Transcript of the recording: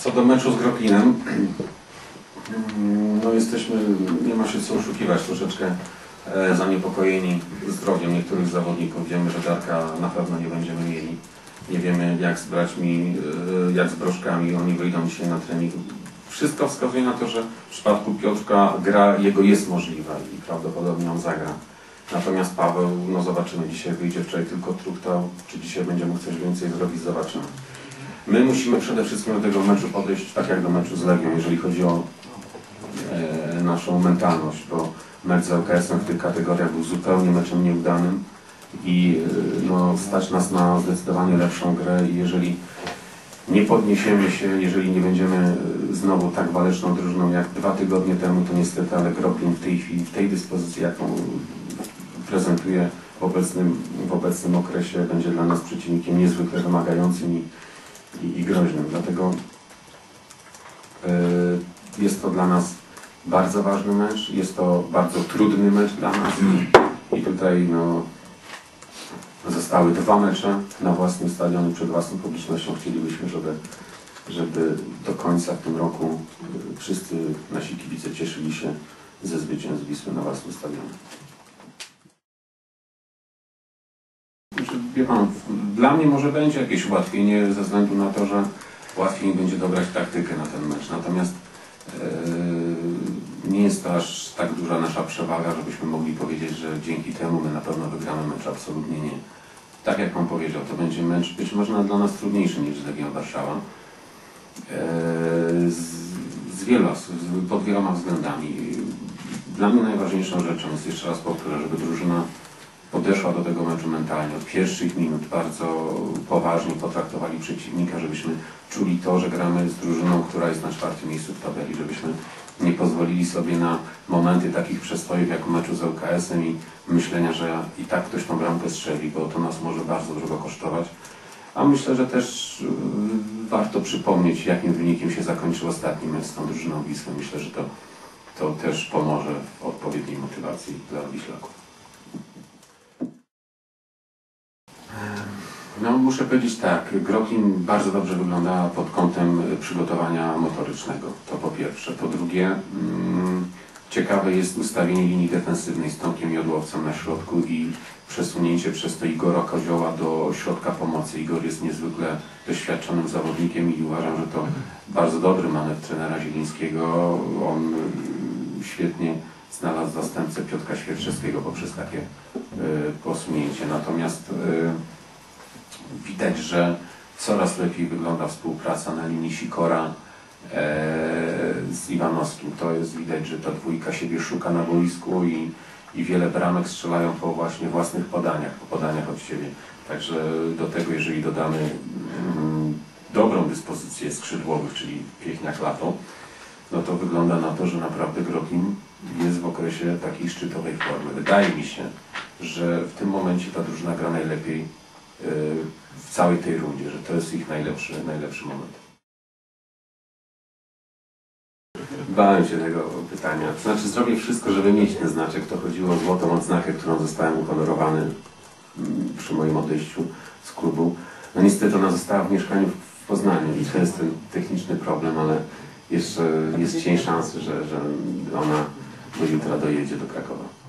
Co do meczu z Groklinem, mm, no jesteśmy, nie ma się co oszukiwać, troszeczkę e, zaniepokojeni zdrowiem niektórych zawodników. Wiemy, że Darka na pewno nie będziemy mieli. Nie wiemy jak z braćmi, e, jak z Broszkami, oni wyjdą dzisiaj na trening. Wszystko wskazuje na to, że w przypadku Piotrka gra jego jest możliwa i prawdopodobnie on zagra. Natomiast Paweł, no zobaczymy, dzisiaj wyjdzie wczoraj tylko truktał, czy dzisiaj będzie mógł coś więcej zrobić, zobaczymy. My musimy przede wszystkim do tego meczu podejść tak jak do meczu z Legią, jeżeli chodzi o e, naszą mentalność, bo mecz z LKS-em w tych kategoriach był zupełnie meczem nieudanym i e, no, stać nas na zdecydowanie lepszą grę i jeżeli nie podniesiemy się, jeżeli nie będziemy e, znowu tak waleczną drużyną jak dwa tygodnie temu, to niestety, ale Groplin w tej chwili, w tej dyspozycji, jaką prezentuje w obecnym, w obecnym okresie, będzie dla nas przeciwnikiem niezwykle wymagającym i, i, i groźnym. Dlatego y, jest to dla nas bardzo ważny mecz, jest to bardzo trudny mecz dla nas i, tutaj no, zostały dwa mecze na własnym stadionie przed własną publicznością. Chcielibyśmy, żeby, żeby do końca w tym roku y, wszyscy nasi kibice cieszyli się ze zwycięstw Wisły na własnym stadionie. Wie pan, dla mnie może będzie jakieś ułatwienie ze względu na to, że łatwiej będzie dobrać taktykę na ten mecz. Natomiast e, nie jest to aż tak duża nasza przewaga, żebyśmy mogli powiedzieć, że dzięki temu my na pewno wygramy mecz. Absolutnie nie. Tak jak pan powiedział, to będzie mecz być może dla nas trudniejszy niż z Legią Warszawa. E, z, z wielu, z, pod wieloma względami. Dla mnie najważniejszą rzeczą jest, jeszcze raz powtórzę, żeby drużyna podeszła do tego meczu mentalnie. Od pierwszych minut bardzo poważnie potraktowali przeciwnika, żebyśmy czuli to, że gramy z drużyną, która jest na czwartym miejscu w tabeli, żebyśmy nie pozwolili sobie na momenty takich przestojów jak w meczu z LKS-em i myślenia, że i tak ktoś tą bramkę strzeli, bo to nas może bardzo drogo kosztować. A myślę, że też yy, warto przypomnieć, jakim wynikiem się zakończył ostatni mecz z tą drużyną Wisły. Myślę, że to, to też pomoże w odpowiedniej motywacji dla Wiślaków. No muszę powiedzieć tak, Groklin bardzo dobrze wygląda pod kątem przygotowania motorycznego, to po pierwsze. Po drugie, mm, ciekawe jest ustawienie linii defensywnej z Tomkiem Jodłowcem na środku i przesunięcie przez to Igora Kozioła do środka pomocy. Igor jest niezwykle doświadczonym zawodnikiem i uważam, że to bardzo dobry manewr trenera Zielińskiego. On świetnie znalazł zastępcę Piotra Świerczewskiego poprzez takie y, posunięcie. Natomiast y, widać, że coraz lepiej wygląda współpraca na linii Sikora e, z Iwanowskim. To jest widać, że ta dwójka siebie szuka na boisku i, i wiele bramek strzelają po właśnie własnych podaniach, po podaniach od siebie. Także do tego, jeżeli dodamy mm, dobrą dyspozycję skrzydłowych, czyli Piechniak Lato, no to wygląda na to, że naprawdę Groklin jest w okresie takiej szczytowej formy. Wydaje mi się, że w tym momencie ta drużyna gra najlepiej y, w całej tej rundzie, że to jest ich najlepszy, najlepszy moment. Bałem się tego pytania. Znaczy zrobię wszystko, żeby mieć ten znaczek. To chodziło o złotą odznakę, którą zostałem uhonorowany mm, przy moim odejściu z klubu. No niestety ona została w mieszkaniu w Poznaniu i to jest ten techniczny problem, ale jeszcze jest cień szansy, że, że ona do jutra dojedzie do Krakowa.